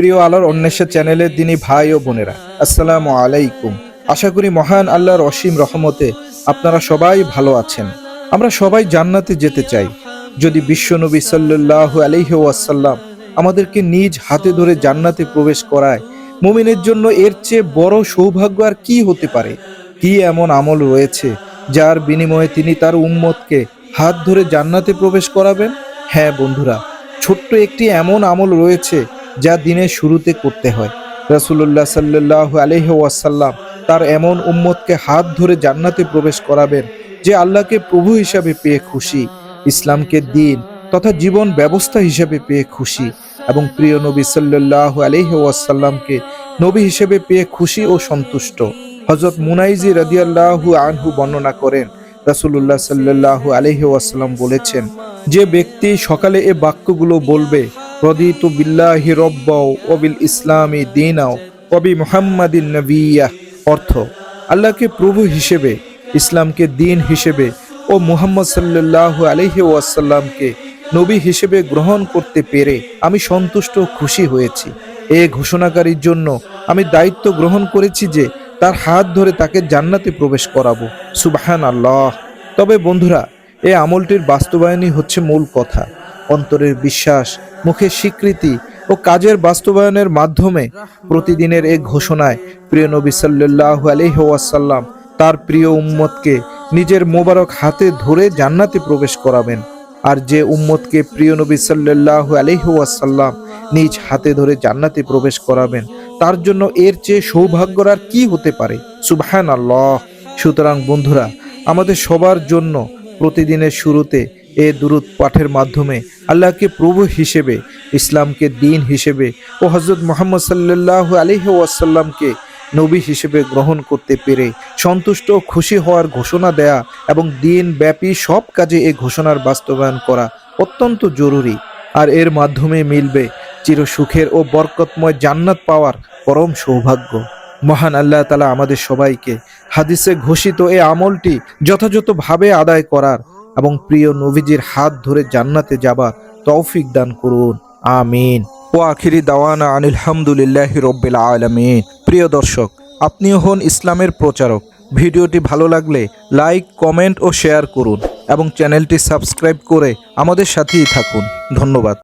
প্রিয় আলোর অন্বেষা চ্যানেলের দিনী ভাই ও বোনেরা, আসসালামু আলাইকুম। আশা করি মহান আল্লাহর অসীম রহমতে আপনারা সবাই ভালো আছেন। আমরা সবাই জান্নাতে যেতে চাই। যদি বিশ্বনবী সাল্লাহ আলহি ওয়াসাল্লাম আমাদেরকে নিজ হাতে ধরে জান্নাতে প্রবেশ করায়, মুমিনের জন্য এর চেয়ে বড় সৌভাগ্য আর কি হতে পারে? কি এমন আমল রয়েছে যার বিনিময়ে তিনি তার উম্মতকে হাত ধরে জান্নাতে প্রবেশ করাবেন? হ্যাঁ বন্ধুরা, ছোট্ট একটি এমন আমল রয়েছে যা দিনের শুরুতে করতে হয়। রাসুল্লাহ সাল্লাহ আলহ ওয়াসাল্লাম তার এমন উম্মতকে হাত ধরে জান্নাতে প্রবেশ করাবেন যে আল্লাহকে প্রভু হিসাবে পেয়ে খুশি, ইসলামকে দিন তথা জীবন ব্যবস্থা হিসাবে পেয়ে খুশি এবং প্রিয় নবী সাল্লাহ আলহ ওয়াসাল্লামকে নবী হিসেবে পেয়ে খুশি ও সন্তুষ্ট। হজরত মুনাইজি রাদিয়াল্লাহু আনহু বর্ণনা করেন রাসুল্লাহ সাল্লাহু আলহি ওয়াসাল্লাম বলেছেন, যে ব্যক্তি সকালে এ বাক্যগুলো বলবে রদিত বিল্লাহি রব্বাও অবিল ইসলামী দিনাও কবি মোহাম্মদিন নবিয়া। অর্থ, আল্লাহকে প্রভু হিসেবে, ইসলামকে দিন হিসেবে ও মুহাম্মদ সাল্লাহ আলহি ওয়াসাল্লামকে নবী হিসেবে গ্রহণ করতে পেরে আমি সন্তুষ্ট খুশি হয়েছি। এ ঘোষণাকারীর জন্য আমি দায়িত্ব গ্রহণ করেছি যে তার হাত ধরে তাকে জান্নাতে প্রবেশ করাবো। সুবাহান আল্লাহ তবে বন্ধুরা, এ আমলটির বাস্তবায়নই হচ্ছে মূল কথা। অন্তরের বিশ্বাস, মুখের স্বীকৃতি ও কাজের বাস্তবায়নের মাধ্যমে প্রতিদিনের এই ঘোষণায় প্রিয় নবী সাল্লাহ আলহাসাল্লাম তার প্রিয় উম্মতকে নিজের মোবারক হাতে ধরে জান্নাতে প্রবেশ করাবেন। আর যে উম্মতকে প্রিয় নবী সাল্লাহ আলহাসাল্লাম নিজ হাতে ধরে জান্নাতে প্রবেশ করাবেন, তার জন্য এর চেয়ে সৌভাগ্যর আর কি হতে পারে? সুবহান আল্লাহ সুতরাং বন্ধুরা, আমাদের সবার জন্য প্রতিদিনের শুরুতে এ দুরুদ পাঠের মাধ্যমে আল্লাহকে প্রভু হিসেবে, ইসলামকে দিন হিসেবে ও হজরত মোহাম্মদ সাল্লাহ আলহি ওয়াসাল্লামকে নবী হিসেবে গ্রহণ করতে পেরে সন্তুষ্ট খুশি হওয়ার ঘোষণা দেয়া এবং দিন ব্যাপী সব কাজে এ ঘোষণার বাস্তবায়ন করা অত্যন্ত জরুরি। আর এর মাধ্যমে মিলবে চির সুখের ও বরকতময় জান্নাত পাওয়ার পরম সৌভাগ্য। মহান আল্লাহ তালা আমাদের সবাইকে হাদিসে ঘোষিত এই আমলটি যথাযথভাবে আদায় করার এবং প্রিয় নবীজির হাত ধরে জান্নাতে যাবার তৌফিক দান করুন। আমিন। ও আখিরি দাওয়ানা আনিলহামদুলিল্লাহ রব্বিল আলমিন। প্রিয় দর্শক, আপনিও হন ইসলামের প্রচারক। ভিডিওটি ভালো লাগলে লাইক, কমেন্ট ও শেয়ার করুন এবং চ্যানেলটি সাবস্ক্রাইব করে আমাদের সাথেই থাকুন। ধন্যবাদ।